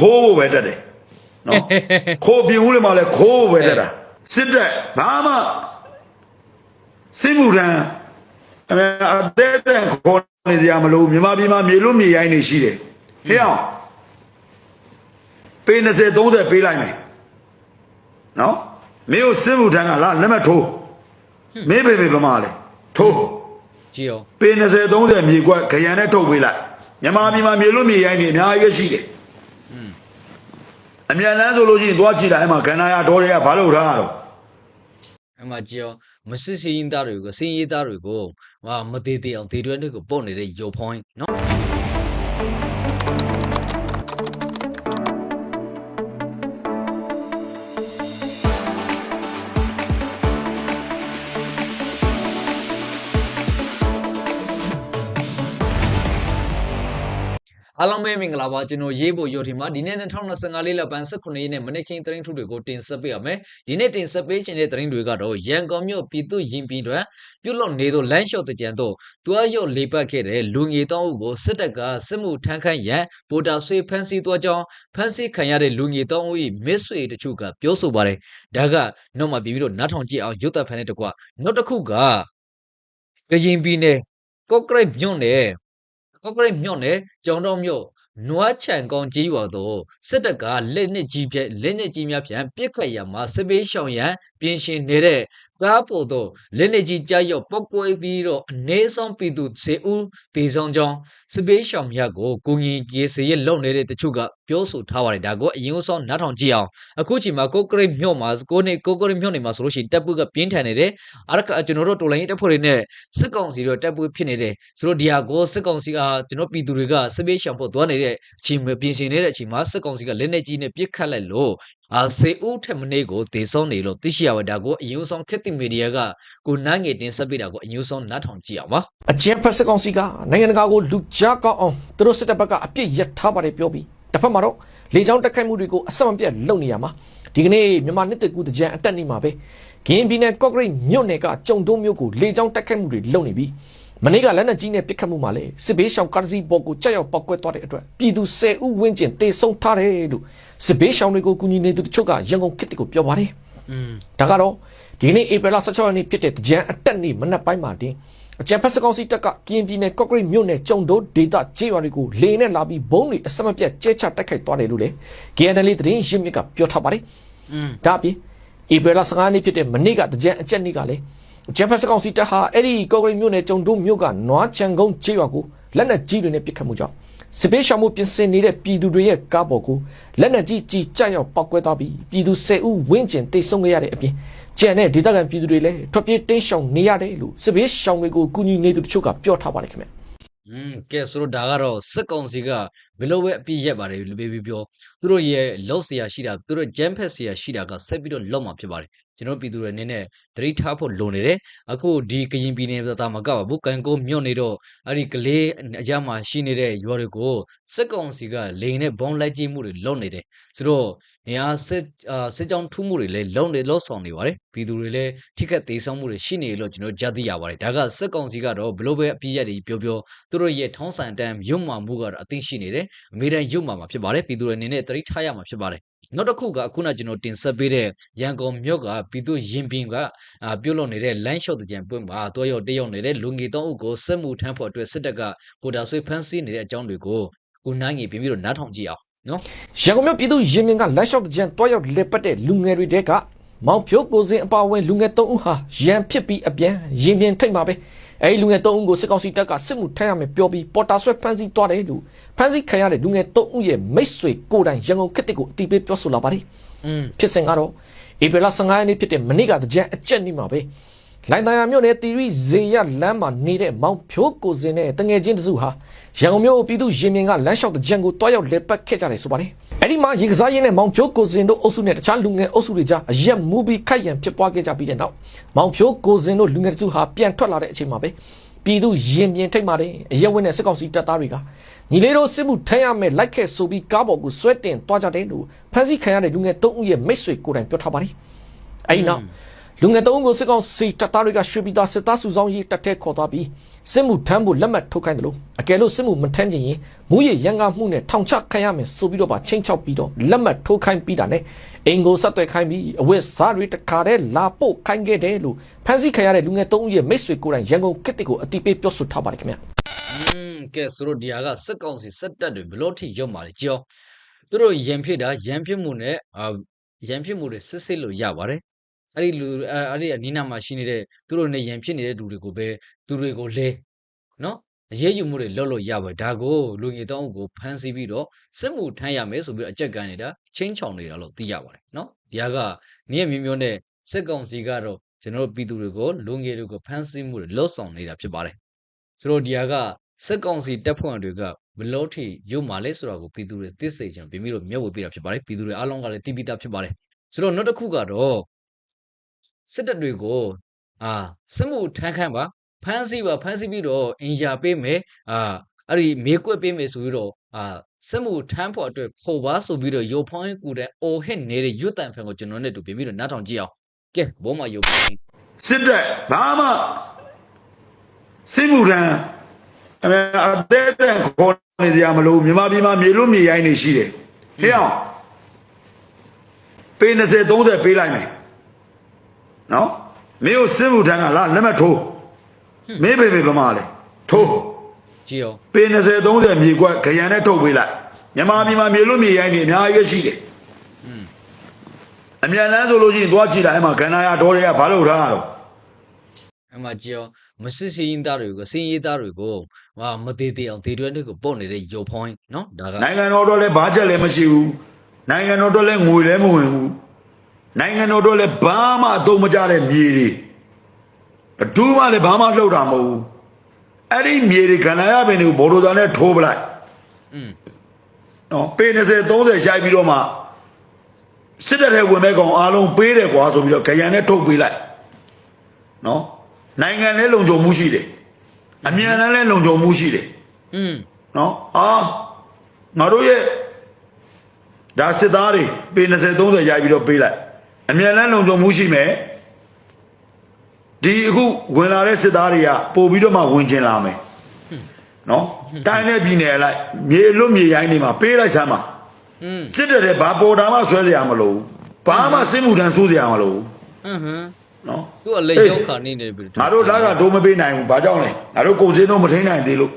ခိုးဖို့ပဲတက်တယ်နော်ခိုးပြင်ဦးလေးမှာလည်းခိုးဖို့ပဲတက်တာစစ်တက်ဘာမှစစ်မှုထမ်းအမေအသေးတဲ့ခေါ်နေကြမလို့မြန်မာပြည်မှာမြေလို့မြေရိုင်းနေရှိတယ်ဟေ့အောင်ပေး20 30ပေးလိုက်မယ်နော်မင်းကိုစစ်မှုထမ်းတာလားလက်မထိုးမင်းပေပေပမာလဲထိုးကြည့်အောင်ပေ20 30မြေကွက်ခရံနဲ့ထုတ်ပေးလိုက်မြန်မာပြည်မှာမြေလို့မြေရိုင်းနေအများကြီးရှိတယ် အမြန်လန်းဆိုလို့ရှိရင်သွားကြည့်လိုက်အဲ့မှာခန္ဓာရဒေါ်တွေကဘာလို့ထားရတော့အမှကြည့်အောင်မစစ်စင်းသားတွေကိုစင်းရေးသားတွေကိုဟာမသေးသေးအောင်ဒေတွဲတွေကိုပုတ်နေတဲ့ရုပ်ဖောင်းနော် အားလုံးပဲမင်္ဂလာပါကျွန်တော်ရေးဖို့ရုပ်ထင်မှာဒီနေ့2025လေးလပန်း18ရက်နေ့မနေ့ကင်းသတင်းထုတွေကိုတင်ဆက်ပေးရမယ်ဒီနေ့တင်ဆက်ပေးခြင်းတဲ့သတင်းတွေကတော့ရန်ကုန်မြို့ပြည်သူရင်ပြည်တွင်ပြုလုပ်နေသောလမ်းလျှော့တကြံတို့တွားရုပ်လေးပတ်ခဲ့တဲ့လူငယ်တောင်းအုပ်ကိုစစ်တပ်ကစစ်မှုထမ်းခန့်ရန်ဗိုလ်တာဆွေဖမ်းဆီးသွားကြောင်းဖမ်းဆီးခံရတဲ့လူငယ်တောင်းအုပ်၏မစ်ဆွေတချို့ကပြောဆိုပါတယ်ဒါကနောက်မှပြီးပြီးတော့နားထောင်ကြည့်အောင်ရုပ်သက်ဖန်တဲ့တကွနောက်တစ်ခုကကရင်ပြည်နယ်ကော့ကရိတ်မြို့နယ် ကော့ကရိတ်မြို့နယ်ကျောင်းတော်မြို့နွားချန်ကောင်ကြီးရွာသို့စစ်တပ်ကလက်နက်ကြီးဖြင့်လက်နက်ကြီးများဖြင့်ပစ်ခတ်ရမှာစစ်ပေးရှောင်ရန်ပြင်ဆင်နေတဲ့ ကားပေါ်သို့လက်နက်ကြီးကြားရောက်ပောက်ကွဲပြီးတော့အနေဆုံးပြည်သူစေဦးဒေဆောင်ကြောင်းစစ်ပေးရှောင်များကိုကိုငင်ကြီးစေရလုံနေတဲ့တချို့ကပြောဆိုထားပါတယ်ဒါကိုအရင်ဆုံးနားထောင်ကြည့်အောင်အခုချိန်မှာကော့ကရိတ်မြို့မှာကိုနေကော့ကရိတ်မြို့နေမှာဆိုလို့ရှိရင်တပ်ပုကပြင်းထန်နေတယ်အရကကျွန်တော်တို့တော်လိုင်းရေးတပ်ဖွဲ့တွေနဲ့စစ်ကောင်စီတို့တပ်ပုဖြစ်နေတယ်ဆိုတော့ဒီဟာကိုစစ်ကောင်စီကကျွန်တော်ပြည်သူတွေကစစ်ပေးရှောင်ဖို့သွားနေတဲ့အချိန်မှာပြင်ဆင်နေတဲ့အချိန်မှာစစ်ကောင်စီကလက်နက်ကြီးနဲ့ပစ်ခတ်လိုက်လို့ အာစေဦးထက်မနေ့ကိုဒေဆုံးနေလို့သိရှိရပါဒါကိုအယူဆောင်ခက်တိမီဒီယာကကိုနန်းငယ်တင်ဆက်ပေးတာကိုအယူဆောင်နားထောင်ကြည့်အောင်ပါအကျဉ်ဖက်စစ်ကောင်စီကနိုင်ငံတကာကိုလူကြားကောက်အောင်သူတို့စစ်တပ်ဘက်ကအပြစ်ရထားပါတယ်ပြောပြီးတစ်ဖက်မှာတော့လေကြောင်းတက်ခိုက်မှုတွေကိုအဆက်မပြတ်လုပ်နေရမှာဒီကနေ့မြန်မာနှစ်တကူတကြံအတက်နေမှာပဲဂင်းပြည်နယ်ကော့ဂရိတ်မြို့နယ်ကကြုံတုံးမြို့ကိုလေကြောင်းတက်ခိုက်မှုတွေလုပ်နေပြီး မနေ့ကလက်နက်ကြီးနဲ့ပစ်ခတ်မှုမှာလေစစ်ဘေးရှောင်ကားစီဘော်ကိုကြောက်ရောက်ပောက်ကွဲသွားတဲ့အတွက်ပြည်သူ10ဦးဝန်းကျင်တေဆုံးထားတယ်လို့စစ်ဘေးရှောင်တွေကိုကူညီနေသူတချို့ကရန်ကုန်ခေတ်ကိုပြောပါတယ် อืม ဒါကတော့ဒီနေ့ဧပြီလ16ရက်နေ့ဖြစ်တဲ့ကြံအတက်နေ့မနက်ပိုင်းမှာတင်အကြံဖက်စကောင်စီတက်ကကရင်ပြည်နယ်ကော့ကရိတ်မြို့နယ်ကျုံတိုးဒေတာကျေးရွာတွေကိုလေနဲ့လာပြီးဘုံတွေအစမပြတ်ကျဲချတိုက်ခိုက်သွားတယ်လို့လေ KNL သတင်းရင်းမြစ်ကပြောထားပါတယ် อืม ဒါအပြင်ဧပြီလ15ရက်နေ့ဖြစ်တဲ့မနေ့ကကြံအကျက်နေ့ကလည်း အကြံဖက်စကောင်စီတက်ဟာအဲ့ဒီကော့ကရိတ်မြို့နယ်ကျုံတိုးမြို့ကနွားချန်ကုန်းကျေးရွာကိုလက်နက်ကြီးတွေနဲ့ပစ်ခတ်မှုကြောင့်စစ်ပေးရှောင်မှုပြင်ဆင်နေတဲ့ပြည်သူတွေရဲ့ကားပေါ်ကိုလက်နက်ကြီးကြီးကြရောက်ပောက်ကွဲသွားပြီးပြည်သူ10ဦးဝန်းကျင်တိတ်ဆုံးခဲ့ရတဲ့အပြင်ကျန်တဲ့ဒေသခံပြည်သူတွေလည်းထွက်ပြေးတိမ်းရှောင်နေရတယ်လို့စစ်ပေးရှောင်တွေကိုကူညီနေသူတို့ချို့ကပြောထားပါတယ်ခင်ဗျ อืมကဲဆိုတော့ဒါကတော့စစ်ကောင်စီကဘယ်လိုပဲအပြစ်ရက်ပါတယ်လို့ပြောပြောသူတို့ရဲ့လောက်เสียရှိတာသူတို့ဂျမ်ဖက်เสียရှိတာကဆက်ပြီးတော့လောက်မှာဖြစ်ပါတယ် ကျွန်တော်ပြည်သူတွေအနေနဲ့သတိထားဖို့လိုနေတယ်အခုဒီကရင်ပြည်နယ်သာမကပါဘူးကန်ကိုမြို့နေတော့အဲ့ဒီကလေးအကြမှာရှိနေတဲ့ရွာတွေကိုစစ်ကောင်စီကလိန်နဲ့ဘုံလိုက်ကြည့်မှုတွေလုပ်နေတယ်ဆိုတော့နေရာစစ်အာစစ်ကြောင်းထူးမှုတွေလည်းလုံးနေလို့ဆောင်နေပါတယ်ပြည်သူတွေလည်းထိခတ်သေးဆောင်မှုတွေရှိနေလို့ကျွန်တော်ကြားသိရပါတယ်ဒါကစစ်ကောင်စီကတော့ဘလို့ပဲအပြည့်ရက်တွေပြောပြောသူတို့ရဲ့ထောင်းဆိုင်တန်းရုံမှမှုကတော့အသိရှိနေတယ်အမေရိကန်ရုံမှမှာဖြစ်ပါတယ်ပြည်သူတွေအနေနဲ့သတိထားရမှာဖြစ်ပါတယ် နောက်တစ်ခုကအခုနကျွန်တော်တင်ဆက်ပေးတဲ့ရန်ကုန်မြို့ကပြည်သူရင်ပင်ကအာပြုတ်လုံနေတဲ့လမ်းလျှော့တဲ့ကြံပွင့်မှာတွားရောက်တရောက်နေတဲ့လူငယ်တောင်းအုပ်ကိုစစ်မှုထမ်းဖို့အတွက်စစ်တပ်ကကိုတာဆွေဖမ်းဆီးနေတဲ့အကြောင်းတွေကိုကိုနိုင်ငယ်ပြင်ပြီးတော့နားထောင်ကြည့်အောင်နော်ရန်ကုန်မြို့ပြည်သူရင်မြင်ကလမ်းလျှောက်တဲ့ကြံတွားရောက်လက်ပတ်တဲ့လူငယ်တွေတဲကမောင်ဖြိုးကိုစင်အပါအဝင်လူငယ်၃ဦးဟာရန်ဖြစ်ပြီးအပြန်ရင်ပြင်ထိတ်မှာပဲ အဲဒီလူငယ်၃ဦးကိုစစ်ကောင်စီတပ်ကစစ်မှုထမ်းရမယ်ပြောပြီးပေါ်တာဆွဲဖမ်းဆီးသွားတယ်လို့ဖမ်းဆီးခံရတဲ့လူငယ်၃ဦးရဲ့မိတ်ဆွေကိုယ်တိုင်ရန်ကုန်ခေတ်တစ်ကိုအတိပေးပြောဆိုလာပါတယ်อืมဖြစ်စဉ်ကတော့ဧပြီလ15ရက်နေ့ဖြစ်တဲ့မနေ့ကတကြံအကျက်နေ့မှာပဲလိုင်တန်ယာမြို့နယ်တီရီဇေယလမ်းမှာနေတဲ့မောင်ဖြိုးကိုစင်နဲ့တငယ်ချင်းတစုဟာရန်ကုန်မြို့ပြည်သူရင်မြင်ကလမ်းလျှောက်တကြံကိုတွားရောက်လက်ပတ်ခဲ့ကြတယ်ဆိုပါတယ် အဲ့ဒီမှာရေကစားရင်းနဲ့မောင်ဖြိုးကိုစင်တို့အုပ်စုနဲ့တခြားလူငယ်အုပ်စုတွေကြားအရက်မူပြီးခိုက်ရန်ဖြစ်ပွားခဲ့ကြပြီးတဲ့နောက်မောင်ဖြိုးကိုစင်တို့လူငယ်တစုဟာပြန်ထွက်လာတဲ့အချိန်မှာပဲပြည်သူရင်ပြင်ထိတ်မာတဲ့အရက်ဝင်းနဲ့စစ်ကောင်စီတပ်သားတွေကညီလေးတို့စစ်မှုထမ်းရမယ်လိုက်ခဲ့ဆိုပြီးကားပေါ်ကိုဆွဲတင်သွားကြတယ်လို့ဖမ်းဆီးခံရတဲ့လူငယ်၃ဦးရဲ့မိတ်ဆွေကိုယ်တိုင်ပြောထားပါတယ်အဲ့ဒီနောက် လူငယ်သုံးဦးကိုစစ်ကောင်စီတပ်သားတွေကရွှေပြည်သားစစ်သားစုဆောင်ရေးတပ်ထဲခေါ်သွားပြီးစစ်မှုထမ်းဖို့လက်မှတ်ထုတ်ခိုင်းတယ်လို့အကယ်လို့စစ်မှုမထမ်းချင်ရင်မူရရန်ကားမှုနဲ့ထောင်ချခံရမယ်ဆိုပြီးတော့ပါချင်းချောက်ပြီးတော့လက်မှတ်ထုတ်ခိုင်းပြီးတာနဲ့အင်ကိုဆက်သွယ်ခိုင်းပြီးအဝတ်စားတွေတခါတည်းလာပို့ခိုင်းခဲ့တယ်လို့ဖန်ဆီးခံရတဲ့လူငယ်သုံးဦးရဲ့မိတ်ဆွေကိုယ်တိုင်ရန်ကုန်ကစ်တစ်ကိုအတိပေးပြောဆိုထားပါတယ်ခင်ဗျာอืมကဲဆိုတော့ဒီဟာကစက်ကောင်စီစက်တက်တွေဘလို့ထိရုပ်မာလေကြောသူတို့ရန်ဖြစ်တာရန်ဖြစ်မှုနဲ့အာရန်ဖြစ်မှုတွေစစ်စစ်လို့ရပါတယ် အဲ့ဒီလူအဲ့အဲ့ဒီအနီးနားမှာရှိနေတဲ့သူတို့နဲ့ရန်ဖြစ်နေတဲ့လူတွေကိုပဲသူတွေကိုလဲနော်အရေးယူမှုတွေလုပ်လို့ရပါတယ်ဒါကိုလူငယ်တောင်းကိုဖမ်းဆီးပြီးတော့စစ်မှုထမ်းရမယ်ဆိုပြီးတော့အကြက်ကန်နေတာချင်းချောင်နေတာလို့သိရပါတယ်နော်ဒီဟာကနည်းမျိုးမျိုးနဲ့စက်ကောင်စီကတော့ကျွန်တော်တို့ပြည်သူတွေကိုလူငယ်တွေကိုဖမ်းဆီးမှုတွေလှုပ်ဆောင်နေတာဖြစ်ပါတယ်ဆိုတော့ဒီဟာကစက်ကောင်စီတပ်ဖွဲ့ဝင်တွေကဘလို့ထိရုပ်မာလဲဆိုတာကိုပြည်သူတွေသိစေချင်ပြီးပြီးတော့မျက်ဝေပေးတာဖြစ်ပါတယ်ပြည်သူတွေအားလုံးကလည်းသိပြီးသားဖြစ်ပါတယ်ဆိုတော့နောက်တစ်ခုကတော့ စစ်တပ်တွေကိုအာစစ်မှုထမ်းခန့်ပါဖမ်းဆီးပါဖမ်းဆီးပြီးတော့အင်ဂျာပေးမယ်အာအဲ့ဒီမေကွက်ပေးမယ်ဆိုပြီးတော့အာစစ်မှုထမ်းဖို့အတွက်ခေါ်ပါဆိုပြီးတော့ရုပ်ဖောင်းကူတဲ့အိုဟစ်နေတဲ့ရွတ်တန်ဖန်ကိုကျွန်တော်နဲ့တူပြင်ပြီးတော့နားထောင်ကြည့်အောင်ကဲဘောမရုပ်ဖောင်းစစ်တပ်ဘာမှစစ်မှုထမ်းအမေအသေးတဲ့ခေါ်နေကြမလို့မြန်မာပြည်မှာမြေလို့မြေရိုင်းနေရှိတယ်ဟေ့အောင်ပေး20 30ပေးလိုက်မယ် နော်မင်းကိုစစ်မှုထမ်းကလာလက်မှတ်ထိုးမင်းပေပေဗမာလေထိုးကြည့်အောင်ပေး20 30မြေကွက်ခရံနဲ့ထုတ်ပေးလိုက်မြန်မာပြည်မှာမြေလို့မြေရိုင်းနေအများကြီးရှိတယ်အမြန်လန်းဆိုလို့ရှိရင်သွားကြည့်လိုက်အဲ့မှာခန္ဓာရတော်တွေကဘာလို့ထားရတော့အမှကြောမစစ်စင်းရင်သားတွေကိုစင်းရေးသားတွေကိုဟာမသေးသေးအောင်ဒေတွဲတွေကိုပို့နေတဲ့ရုပ်ဖောင်းနော်ဒါကနိုင်ငံတော်တော့လည်းဘာချက်လည်းမရှိဘူးနိုင်ငံတော်တော့လည်းငွေလည်းမဝင်ဘူး နိုင်ငံတော်တော့လည်းဘာမှအသုံးမကျတဲ့မြေတွေဘယ်သူမှလည်းဘာမှလှုပ်တာမဟုတ်ဘူးအဲ့ဒီမြေတွေကန္နာရပင်တွေကိုဘော်ဒိုသားနဲ့ထိုးပလိုက် อืม နော်ပေ20 30ရှိုက်ပြီးတော့မှစစ်တပ်ထဲဝင်မဲ့ကောင်အားလုံးပေးတယ်ကွာဆိုပြီးတော့ခရံနဲ့ထုတ်ပေးလိုက်နော်နိုင်ငံလည်းလုံခြုံမှုရှိတယ်အမြန်တမ်းလည်းလုံခြုံမှုရှိတယ် อืม နော်အာငါတို့ရဲ့ဒါစစ်သားတွေပေ20 30ရိုက်ပြီးတော့ပေးလိုက် အမြန်လန်းလုံခြုံမှုရှိမယ်ဒီအခုဝင်လာတဲ့စစ်သားတွေကပို့ပြီးတော့မှဝင်ကျင်လာမယ်နော်တိုင်းနဲ့ပြည်နယ်လိုက်မြေလွတ်မြေရိုင်းတွေမှာပေးလိုက်စမ်းပါစစ်တပ်တွေဘာပေါ်တာမှဆွဲစရာမလိုဘာမှစစ်မှုထမ်းစိုးစရာမလိုဟွန်းနော်သူအလေးရောက်ခါနေနေပြီငါတို့ဒါကဒိုးမပေးနိုင်ဘူးဘာကြောင့်လဲငါတို့ကိုစင်းတော့မထိန်နိုင်သေးလို့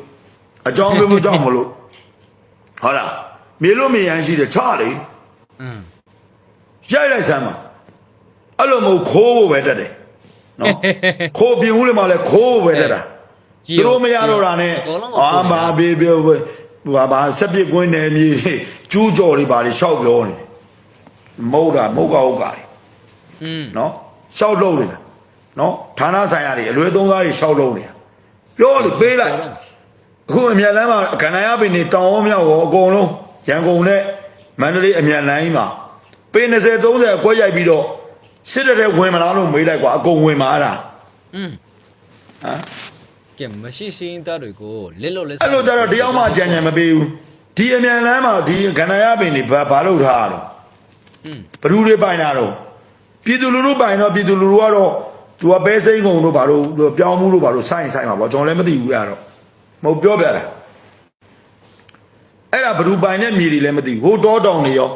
အကြောင်းပြမှုကြောင့်မလို့ဟုတ်လားမြေလွတ်မြေရိုင်းရှိတယ်ချလေอืมရိုက်လိုက်စမ်းပါ အဲ့လိုမဟုတ်ခိုးဖို့ပဲတက်တယ်နော်ခိုးပြင်ဦးလေးမှလည်းခိုးဖို့ပဲတက်တာသူတို့မရတော့တာနဲ့အာမဘေးဘေးဘာဘာစက်ပစ်ကွင်းနယ်မြေကျူးကြော်တွေဘာတွေရှောက်ပြောနေမဟုတ်တာမဟုတ်ကဟုတ်ကอืมနော်ရှောက်လုံးနေတာနော်ဌာနဆိုင်ရာတွေအလွဲသုံးစားတွေရှောက်လုံးနေတာပြောလို့ပေးလိုက်အခုအမြန်လမ်းမှာကန္နာရပင်နေတောင်အောင်မြောက်ရောအကုန်လုံးရန်ကုန်နဲ့မန္တလေးအမြန်လမ်းကြီးမှာပေ20 30အကွက်ရိုက်ပြီးတော့ စစ်တပ်ထဲဝင်မလားလို့မေးလိုက်ကွာအကုန်ဝင်มาအဲ့ဒါ อืม ဟမ် ကဲမရှိစင်းသားတွေကိုလက်လို့လက် အဲ့လိုကြတော့တယောက်မှကြံကြံမပေးဘူးဒီအမြန်လမ်းမှာဒီကန္နာရပင်နေဘာဘာလုပ်ထားရတော့ อืม ဘ누구တွေပိုင်တာတော့ပြည်သူလူထုပိုင်တော့ပြည်သူလူထုကတော့သူကပဲစိမ့်ကုန်တို့ဘာလို့သူပြောင်းမှုတို့ဘာလို့စိုင်းဆိုင်မှာပေါ့ကျွန်တော်လည်းမသိဘူးအဲ့ဒါတော့မဟုတ်ပြောပြတာအဲ့ဒါဘ누구ပိုင်တဲ့မြေတွေလည်းမသိဘူးဟိုတောတောင်တွေရော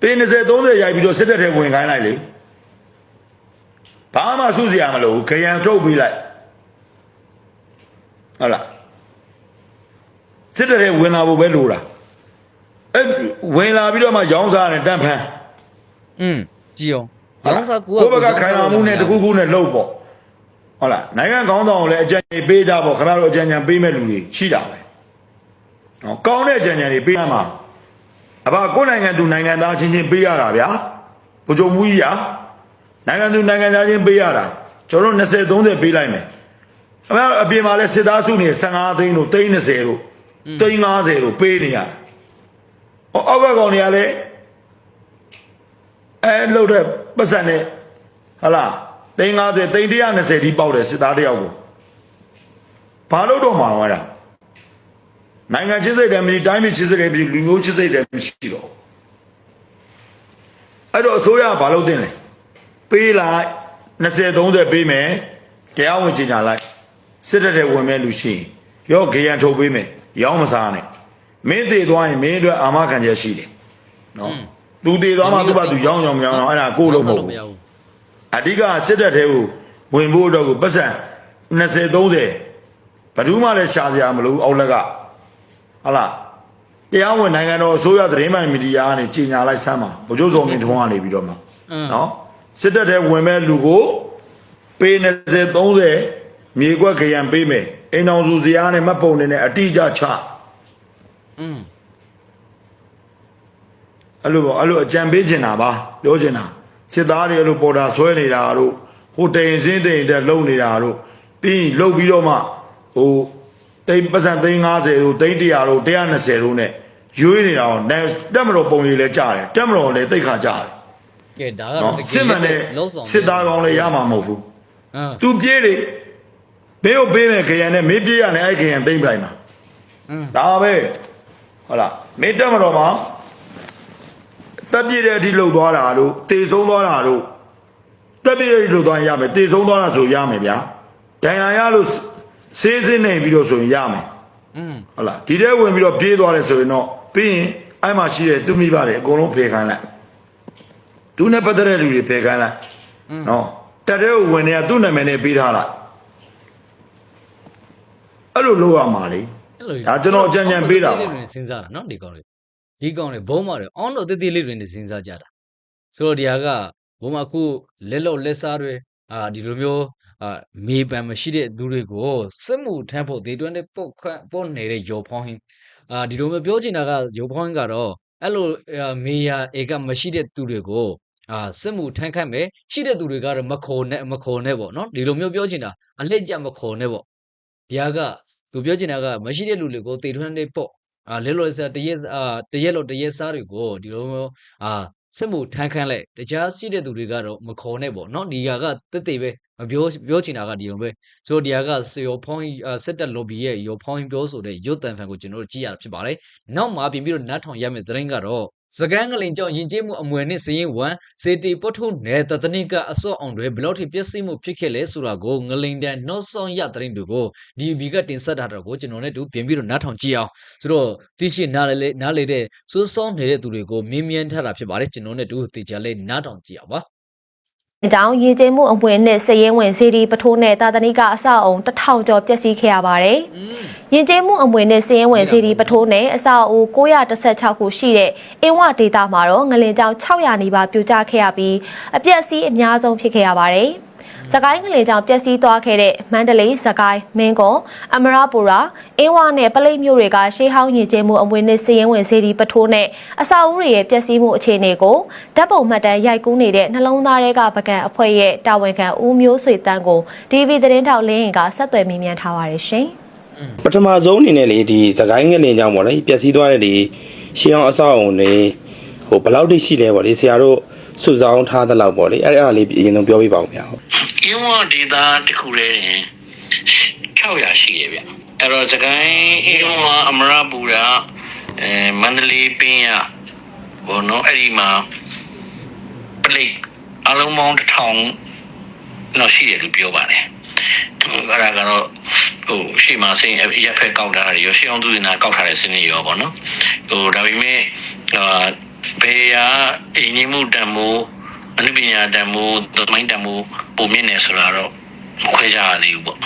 ပေ20 30ရိုက်ပြီးတော့စစ်တပ်ထဲဝင်ခိုင်းလိုက်လေ ဘာမှစုစရာမလိုဘူးခရံထုတ်ပေးလိုက်ဟုတ်လားစစ်တပ်ထဲဝင်လာဖို့ပဲလိုတာအဲ့ဝင်လာပြီးတော့မှရောင်းစားတယ်တန့်ဖန်းอืมကြည့်အောင်ဟုတ်လားလောင်းစားကူကိုယ့်ဘက်ကခိုင်မာမှုနဲ့တခုခုနဲ့လှုပ်ပေါ့ဟုတ်လားနိုင်ငံကောင်းဆောင်ကိုလည်းအကြံဉာဏ်ပေးကြပေါ့ခင်ဗျားတို့အကြံဉာဏ်ပေးမဲ့လူတွေရှိတာပဲနော်ကောင်းတဲ့အကြံဉာဏ်တွေပေးရမှာအဘကိုယ့်နိုင်ငံသူနိုင်ငံသားချင်းချင်းပေးရတာဗျာဘုံကြုံမှုကြီးရာ နိုင်ငံသူနိုင်ငံသားချင်းပေးရတာကျွန်တော်တို့20 30ပေးလိုက်မယ်ခင်ဗျားတို့အပြင်မှာလဲစစ်သားစုနေ15သိန်းတို့30တို့350တို့ပေးနေရတယ်ဟောအောက်ဘက်ကောင်တွေကလည်းအဲလှုပ်တဲ့ပတ်စံနဲ့ဟလာသိန်း50သိန်း120ဒီပေါက်တယ်စစ်သားတယောက်ကိုဘာလို့တော့မှာလဲနိုင်ငံချင်းစိတ်တယ်မရှိတိုင်းပြည်ချင်းစိတ်တယ်မရှိလူမျိုးချင်းစိတ်တယ်မရှိတော့အဲ့တော့အစိုးရကဘာလို့တင်လဲ ပေးလိုက်20 30ပေးမယ်တရားဝင်ကြီးညာလိုက်စစ်တပ်တဲ့ဝင်မဲ့လူရှိရင်ရောဂရန်ထုတ်ပေးမယ်ရောင်းမစားနဲ့မင်းသေးသွားရင်မင်းအတွက်အာမခံချက်ရှိတယ်နော်သူသေးသွားမှသူ့ဘာသူရောင်းရောင်းရောင်းရောင်းအဲ့ဒါကိုယ်လုံးမဟုတ်ဘူးမရဘူးအဓိကစစ်တပ်တဲ့ကိုဝင်ဖို့အတွက်ကိုပတ်စံ20 30ဘယ်သူမှလည်းရှာစရာမလိုဘူးအောက်လက်ကဟုတ်လားတရားဝင်နိုင်ငံတော်အစိုးရသတင်းမှန်မီဒီယာကနေကြီးညာလိုက်ဆမ်းပါဗိုလ်ချုပ်စောမင်းထွန်းကနေပြီးတော့မှအင်းနော် စစ်တပ်တဲ့ဝင်မဲ့လူကိုပေး20 30မြေကွက်ခရံပေးမယ်အိမ်အောင်စုစရာနဲ့မှတ်ပုံနေနဲ့အတိအကျချอืมအဲ့လိုပေါ့အဲ့လိုအကြံပေးချင်တာပါပြောချင်တာစစ်သားတွေအဲ့လိုပေါ်တာဆွဲနေတာတို့ဟိုတိန်စင်းတိန်တက်လုံနေတာတို့ပြီးရင်လုံပြီးတော့မှဟိုတိန်ပတ်စံသိန်း90တို့သိန်း100တို့120တို့နဲ့ရွေးနေတာတော့နိုင်တက်မတော်ပုံကြီးလဲကြားတယ်တက်မတော်လည်းတိတ်ခါကြားတယ် ကဲဒါကတော့နော်တကယ်စစ်မှန်တဲ့လုံးဆောင်စစ်သားကောင်းလည်းရမှာမဟုတ်ဘူးအင်းသူပြေးတယ်ဘေးကိုပေးမယ်ခရံနဲ့မေးပြေးရနဲ့အဲ့ခရံသိမ့်ပလိုက်မှာအင်းဒါပဲဟုတ်လားမေးတက်မတော်မှာတက်ပြည့်တဲ့အထိလှုပ်သွားတာတို့တေဆုံးသွားတာတို့တက်ပြည့်တဲ့အထိလှုပ်သွားရင်ရမယ်တေဆုံးသွားတာဆိုရမယ်ဗျာဒဏ်ရာရလို့စေးစင်းနေပြီးတော့ဆိုရင်ရမယ်อืมဟုတ်လားဒီထဲဝင်ပြီးတော့ပြေးသွားတယ်ဆိုရင်တော့ပြီးရင်အဲ့မှာရှိတဲ့သူမိပါတယ်အကုန်လုံးဖယ်ခိုင်းလိုက် သူနဲ့ပတ်သက်တဲ့လူတွေဖယ်ခိုင်းလိုက်နော်တက်တဲ့ဝင်နေကသူ့နာမည်နဲ့ပေးထားလိုက်အဲ့လိုလုပ်ရမှာလေအဲ့လိုဒါကျွန်တော်အကြံဉာဏ်ပေးတာပါစဉ်းစားတာနော်ဒီကောင်လေးဒီကောင်လေးဘုံမာတယ်အောင်းလို့တည်တည်လေးတွေနဲ့စဉ်းစားကြတာဆိုတော့ဒီဟာကဘုံမာခုလက်လောက်လက်စားတွေအာဒီလိုမျိုးအာမေးပန်မရှိတဲ့သူတွေကိုစစ်မှုထမ်းဖို့ဒေတွန်းတဲ့ပုတ်ခန့်ပုတ်နေတဲ့ရောဖောင်းဟင်းအာဒီလိုမျိုးပြောချင်တာကရောဖောင်းဟင်းကတော့အဲ့လိုမေယာဧကမရှိတဲ့သူတွေကို အာစစ်မှုထမ်းခတ်မယ်ရှိတဲ့သူတွေကတော့မခေါ်နဲ့မခေါ်နဲ့ပေါ့နော်ဒီလိုမျိုးပြောချင်တာအလှည့်ကျမခေါ်နဲ့ပေါ့ဒီဟာကသူပြောချင်တာကမရှိတဲ့လူတွေကိုတေထွန်းတဲ့ပေါ့အာလဲလောစားတရက်အာတရက်လို့တရက်စားတွေကိုဒီလိုမျိုးအာစစ်မှုထမ်းခန့်လိုက်တခြားရှိတဲ့သူတွေကတော့မခေါ်နဲ့ပေါ့နော်ဒီဟာကတက်တေပဲမပြောပြောချင်တာကဒီလိုပဲဆိုတော့ဒီဟာကစေယောဖောင်းအာစစ်တပ် lobby ရဲ့ယောဖောင်းပြောဆိုတဲ့ရုတ်တံဖန်ကိုကျွန်တော်တို့ကြည့်ရတာဖြစ်ပါတယ်နောက်မှာပြင်ပြီးတော့နတ်ထောင်ရမယ့်သတင်းကတော့ စကန်ကလင်ကြောင့်ယဉ်ကျေးမှုအမွေနဲ့စည်ရင်ဝမ်စေတီပုထုနယ်တတနိကအစော့အောင်တွေဘယ်လောက်ထိပျက်စီးမှုဖြစ်ခဲ့လဲဆိုတာကိုငလိန်တန်နောက်ဆုံးရသတင်းတွေကိုဒီဘီကတင်ဆက်ထားတာကိုကျွန်တော်နဲ့တူပြင်ပြီးတော့နားထောင်ကြည့်အောင်ဆိုတော့သိချင်နားလေနားလေတဲ့စိုးစောင်းနေတဲ့သူတွေကိုမင်းမြန်းထားတာဖြစ်ပါတယ်ကျွန်တော်နဲ့တူသိချလေးနားထောင်ကြည့်အောင်ပါအ ကြောင်းရေကျင်းမှုအပွင့်နဲ့စည်ရင်ဝင်စီဒီပထိုးနဲ့တာသနိကအဆောက်အုံတစ်ထောင်ကျော်ပျက်စီးခဲ့ရပါတယ်။ရင်ကျင်းမှုအပွင့်နဲ့စည်ရင်ဝင်စီဒီပထိုးနဲ့အဆောက်အဦ916ခုရှိတဲ့အင်းဝဒေတာမှာတော့ငလင်ကြောင်600နီးပါးပြိုကျခဲ့ရပြီးအပျက်စီးအများဆုံးဖြစ်ခဲ့ရပါတယ်။ စကိုင်းငလင်ကြောင်ပျက်စီးသွားခဲ့တဲ့မန္တလေးစကိုင်းမင်းကုန်းအမရပူရာအင်းဝနဲ့ပလိတ်မြို့တွေကရှေးဟောင်းရင်ကျင်းမှုအပွင့်နဲ့စည်ရင်ဝင်စီဒီပထိုးနဲ့အဆောက်အဦတွေရဲ့ပျက်စီးမှုအခြေအနေကိုဓာတ်ပုံမှတ်တမ်းရိုက်ကူးနေတဲ့နှလုံးသားတွေကပကံအဖွဲ့ရဲ့တာဝန်ခံဦးမျိုးဆွေတန်းကို DV သတင်းထောက်လင်းရင်ကဆက်သွယ်မိမြန်ထားပါတယ်ရှင်။ပထမဆုံးအနေနဲ့လေဒီသခိုင်းငလင်ကြောင့်ပေါ့လေပျက်စီးသွားတဲ့ဒီရှေးအောင်အဆောက်အုံတွေဟိုဘယ်လောက်တိရှိလဲပေါ့လေဆရာတို့ စုဆောင်းထားတဲ့လောက်ပေါ့လေအဲ့ဒါလေးအရင်ဆုံးပြောပြပါဦးဗျာဟုတ်အင်းဝဒေတာတစ်ခုလေးရင်600ရှိရဲ့ဗျအဲ့တော့စကိုင်းအင်းဝအမရပူရာအဲမန္တလေးပင်းရဘောနော်အဲ့ဒီမှာပလိတ်အလုံးပေါင်းတစ်ထောင်တော့ရှိတယ်လို့ပြောပါတယ်အဲ့ဒါကတော့ဟိုရှေ့မှာစိတ်ရက်ဖက်ကောက်တာတွေရောရှေ့အောင်သူနာကောက်ထားတဲ့စနစ်ရောပေါ့နော်ဟိုဒါပေမဲ့အာ ဘေးကအင်းကြီးမှုတံမိုးအနုပညာတန်မိုးသမိုင်းတန်မိုးပုံမြင့်နေဆိုတာတော့မခွဲကြရသေးဘူးပေါ့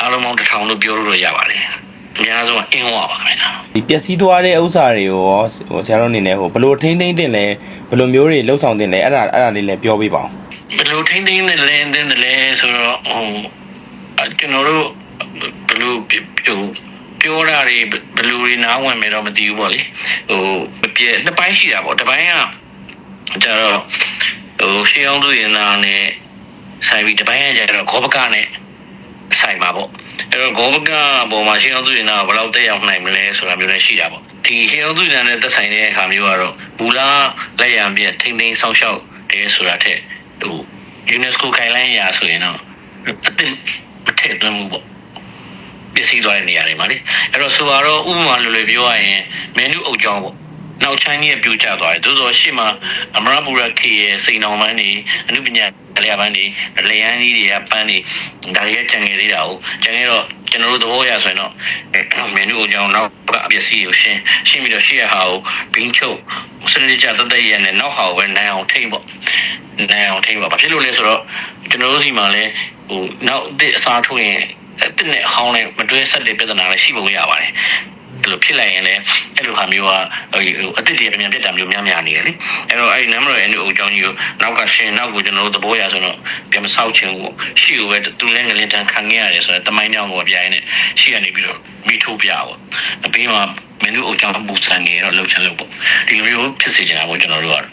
အားလုံးပေါင်းတစ်ထောင်လို့ပြောလို့ရပါတယ်အများဆုံးအင်းဝပါမယ်နော်ဒီပျက်စီးသွားတဲ့ဥစ္စာတွေကိုရောဟိုဆရာတို့အနေနဲ့ဟိုဘယ်လိုထိမ့်သိမ့်တင်လဲဘယ်လိုမျိုးတွေလှုပ်ဆောင်တင်လဲအဲ့ဒါအဲ့ဒါလေးလည်းပြောပြပါဦးဘယ်လိုထိမ့်သိမ်းနေလဲတင်းတယ်လဲဆိုတော့ဟိုအကျွန်တော်တို့ဘယ်လိုပြော ပြောတာတွေဘယ်လိုတွေနားဝင်မယ်တော့မသိဘူးပေါ့လေဟိုမပြည့်နှစ်ပိုင်းရှိတာပေါ့တစ်ပိုင်းကကျတော့ဟိုရှေးအောင်သူရင်နာနဲ့ဆိုင်ပြီးတစ်ပိုင်းကကျတော့ခောပကနဲ့ဆိုင်ပါပေါ့အဲ့တော့ဂောဘကပေါ်မှာရှင်းအောင်သူရင်တော့ဘယ်လောက်တက်ရောက်နိုင်မလဲဆိုတာမျိုးလည်းရှိတာပေါ့ဒီရှင်းအောင်သူရင်နဲ့သက်ဆိုင်တဲ့အခါမျိုးကတော့ဘူလာလက်ရံပြထိမ့်သိမ်းဆောင်းရှောက်တယ်ဆိုတာထက်ဟို UNESCO guideline ရာဆိုရင်တော့အတင်မထည့်သွင်းဘူးပေါ့ ပစ္စည်းသွားတဲ့နေရာတွေမှာလေအဲ့တော့ဆိုတော့ဥပမာလိုလိုပြောရရင်မင်းတို့အုပ်ကြောင်းပေါ့နောက်ချိုင်းကြီးပြိုကျသွားတယ်သို့သောရှေ့မှာအမရပူရခေရဲ့စိန်တော်မန်းနေအနုပညာလျာပန်းနေလျန်းကြီးတွေကပန်းနေဒါတွေကကြံငယ်သေးတာကိုကြံငယ်တော့ကျွန်တော်တို့သဘောရဆိုရင်တော့မင်းတို့အကြောင်းနောက်အပစ္စည်းကိုရှင်းရှင်းပြီးတော့ရှေ့ရဟာကိုဘင်းချုပ်စနစ်ကြတတ်ရနဲ့နောက်ဟာကိုပဲနိုင်အောင်ထိမ့်ပေါ့နိုင်အောင်ထိမ့်ပါဘာဖြစ်လို့လဲဆိုတော့ကျွန်တော်တို့စီမှာလဲဟိုနောက်အစ်အစားထိုးရင်အ စ်နဲ့အဟောင်းနဲ့မတွဲဆက်တဲ့ပြဿနာလည်းရှိပုံရပါတယ်အဲ့လိုဖြစ်လိုက်ရင်လည်းအဲ့လိုဟာမျိုးကဟိုအစ်စ်တွေပြန်ပြတ်တာမျိုးများများနေတယ်လေအဲ့တော့အဲ့ဒီနံပါတ်ရဲ့အကြောင်းကြီးကိုနောက်ကရှင်နောက်ကိုကျွန်တော်တို့သဘောရဆိုတော့ပြန်မဆောက်ချင်ဘူးရှိကိုပဲသူလည်းငလင်တန်းခံခဲ့ရတယ်ဆိုတော့တမိုင်းကြောင်ကိုပြိုင်နေရှိရနေပြီးတော့မိထိုးပြပေါ့အပြီးမှမင်းတို့အကြောင်းပူဆန်နေတော့လှုပ်ချင်လို့ပေါ့ဒီလိုမျိုးဖြစ်စေချင်တာပေါ့ကျွန်တော်တို့ကတော့ဒီ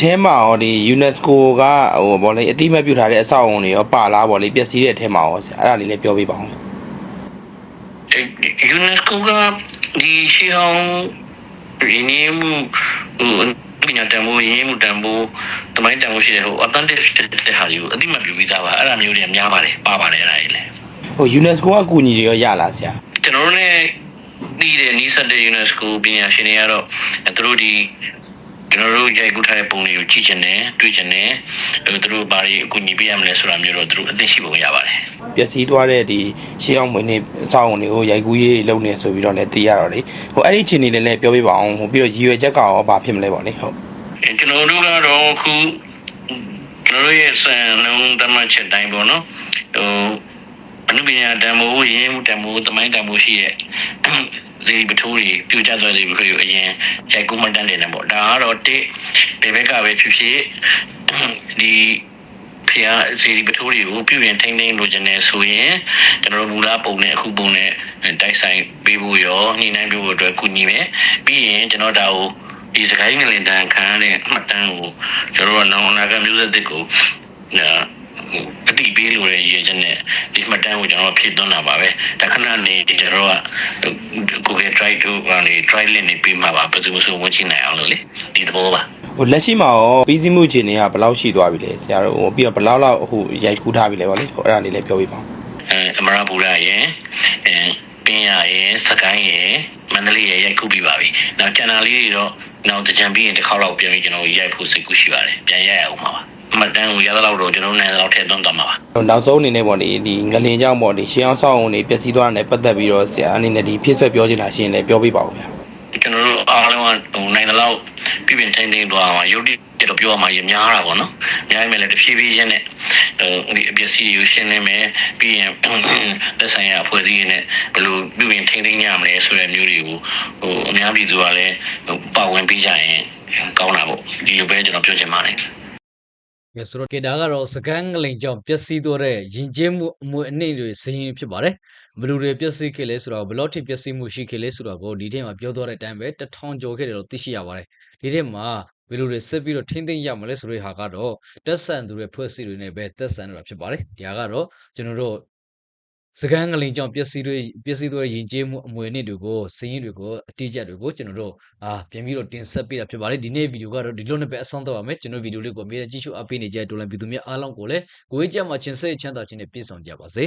ထဲမှာရောဒီ UNESCO ကဟိုဗောလေအတိမတ်ပြုထားတဲ့အဆောက်အအုံတွေရောပါလားဗောလေပျက်စီးတဲ့အထဲမှာရောဆရာအဲ့ဒါလေးလည်းပြောပြပါဦး UNESCO ကဒီရှေးဟောင်းရင်းနှီးမှုဟိုပညာတန်ဖိုးရင်းနှီးမှုတန်ဖိုးတမိုင်းတန်ဖိုးရှိတဲ့ဟို authentic ဖြစ်တဲ့ဟာတွေကိုအတိမတ်ပြုပြီးသားပါအဲ့ဒါမျိုးတွေများပါတယ်ပါပါတယ်အဲ့ဒါတွေလည်းဟို UNESCO ကအကူအညီတွေရောရလားဆရာကျွန်တော်တို့ ਨੇ ဒီတဲ့နီးစပ်တဲ့ UNESCO ပညာရှင်တွေကတော့သူတို့ဒီ ကျွန်တော်တို့ရိုက်ကူးထားတဲ့ပုံတွေကိုကြည့်ချင်တယ်တွေ့ချင်တယ်အဲသူတို့ဘာတွေအကူအညီပေးရမလဲဆိုတာမျိုးတော့သူတို့အသိရှိပုံရပါတယ်ပျက်စီးသွားတဲ့ဒီရှေးအောင်မွေးနေအဆောက်အအုံတွေကိုရိုက်ကူးရေးလုပ်နေဆိုပြီးတော့လည်းသိရတော့လေဟိုအဲ့ဒီအချိန်လေးလည်းပြောပြပါအောင်ဟိုပြီးတော့ရည်ရွယ်ချက်ကရောဘာဖြစ်မလဲဗောလေဟုတ်အဲကျွန်တော်တို့ကတော့အခုကျွန်တော်တို့ရဲ့စံလုံးတမတ်ချက်တိုင်းပေါ့နော်ဟိုအနုပညာတန်ဖိုးရင်းမှုတန်ဖိုးသမိုင်းတန်ဖိုးရှိရဲ့ ဇီပထိုးတွေပြိုကျသွားစီပထိုးတွေအရင်ရိုက်ကူးမတန်းနေတယ်ပေါ့ဒါကတော့တစ်ဒီဘက်ကပဲဖြစ်ဖြစ်ဒီဖျားဇီပထိုးတွေကိုပြုရင်ထိန်းသိမ်းလိုချင်နေဆိုရင်ကျွန်တော်တို့မူလာပုံနဲ့အခုပုံနဲ့တိုက်ဆိုင်ပေးဖို့ရောညှိနှိုင်းပေးဖို့အတွက်ကူညီမယ်ပြီးရင်ကျွန်တော်ဒါကိုဒီစကိုင်းငလင်တန်ခံရတဲ့အမှတ်တမ်းကိုကျွန်တော်တို့ကနောင်အနာဂတ်မျိုးဆက်သစ်ကို အာအတိပေးလို့ရရည်ချက်နဲ့ဒီမှတ်တမ်းကိုကျွန်တော်တို့ဖြည့်သွင်းလာပါပဲတခဏနေဒီကျွန်တော်က Google Drive တို့ကနေ Drive link နေပေးမှာပါဘယ်သူမှဆိုဝင်ချင်နိုင်အောင်လို့လေဒီသဘောပါဟိုလက်ရှိမှာရောပြီးစီးမှုအခြေအနေကဘယ်လောက်ရှိသွားပြီလဲဆရာတို့ဟိုပြီးတော့ဘယ်လောက်လောက်ဟိုရိုက်ကူးထားပြီလဲဗောလေဟိုအဲ့ဒါလေးလည်းပြောပြပါဦးအဲအမရပူရရဲ့အဲပင်းရရဲ့စကိုင်းရဲ့မန္တလေးရဲ့ရိုက်ခုပြီးပါပြီနောက်ကျန်တာလေးတွေတော့နောက်တကြံပြီးရင်တစ်ခေါက်လောက်ပြန်ပြီးကျွန်တော်ရိုက်ဖို့စိတ်ကူးရှိပါတယ်ပြန်ရိုက်ရအောင်ပါပါအ မှတ်တမ်းကိုရသလောက်တော့ကျွန်တော်နိုင်သလောက်ထည့်သွင်းသွားမှာပါဟိုနောက်ဆုံးအနေနဲ့ဗောလေဒီငလင်ကြောင့်ဗောလေရှေးအောင်ဆောက်အုံတွေပျက်စီးသွားတာနဲ့ပတ်သက်ပြီးတော့ဆရာအနေနဲ့ဒီဖြစ်ဆက်ပြောချင်တာရှိရင်လည်းပြောပြပါဦးဗျာကျွန်တော်တို့အားလုံးကဟိုနိုင်တဲ့လောက်ပြည်ပြင်ထိန်းသိမ်းသွားအောင်ရုပ်တရက်တော့ပြောရမှာရများတာပေါ့နော်။များမယ်လည်းတစ်ဖြည်းဖြည်းချင်းနဲ့ဟိုဒီအပစ္စည်းကိုရှင်းနေမယ်ပြီးရင်သက်ဆိုင်ရာအဖွဲ့အစည်းတွေနဲ့ဘယ်လိုပြည်ပြင်ထိန်းသိမ်းရမလဲဆိုတဲ့မျိုးတွေကိုဟိုအများပြည်သူကလည်းဟိုပါဝင်ပြီးကြရင်ကောင်းတာပေါ့ဒီလိုပဲကျွန်တော်ပြောချင်ပါတယ် ကဲဆိုတော့ကေဒါကတော့စကန်ငလိန်ကြောင့်ပျက်စီးသွားတဲ့ယဉ်ကျေးမှုအမွေအနှစ်တွေဇင်းဖြစ်ပါတယ်ဘယ်လူတွေပျက်စီးခဲ့လဲဆိုတော့ဘယ်လောက်ထိပျက်စီးမှုရှိခဲ့လဲဆိုတော့ကိုဒီထဲမှာပြောသွားတဲ့အတိုင်းပဲတထောင်ကျော်ခဲ့တယ်လို့သိရှိရပါတယ်ဒီထဲမှာဘယ်လူတွေစစ်ပြီးတော့ထိမ့်သိမ့်ရမလဲဆိုတဲ့ဟာကတော့တက်ဆန်သူတွေဖွဲ့စည်းတွေနဲ့ပဲတက်ဆန်နေတာဖြစ်ပါတယ်ဒီဟာကတော့ကျွန်တော်တို့ စကန်ငလိန်ကြောင့်ပျက်စီးတွေပျက်စီးသွားတဲ့ယဉ်ကျေးမှုအမွေအနှစ်တွေကိုစင်းရင်တွေကိုအတိအကျတွေကိုကျွန်တော်တို့အာပြန်ပြီးတော့တင်ဆက်ပေးတာဖြစ်ပါတယ်ဒီနေ့ဗီဒီယိုကတော့ဒီလိုနဲ့ပဲအဆုံးသတ်ပါမယ်ကျွန်တော်ဗီဒီယိုလေးကိုအမြဲတမ်းကြည့်ရှုအားပေးနေကြတဲ့ဒိုလန်ပြည်သူများအားလုံးကိုလည်းကိုယ်ရေးကြမှာချင်းစိတ်ချမ်းသာခြင်းနဲ့ပြည့်စုံကြပါစေ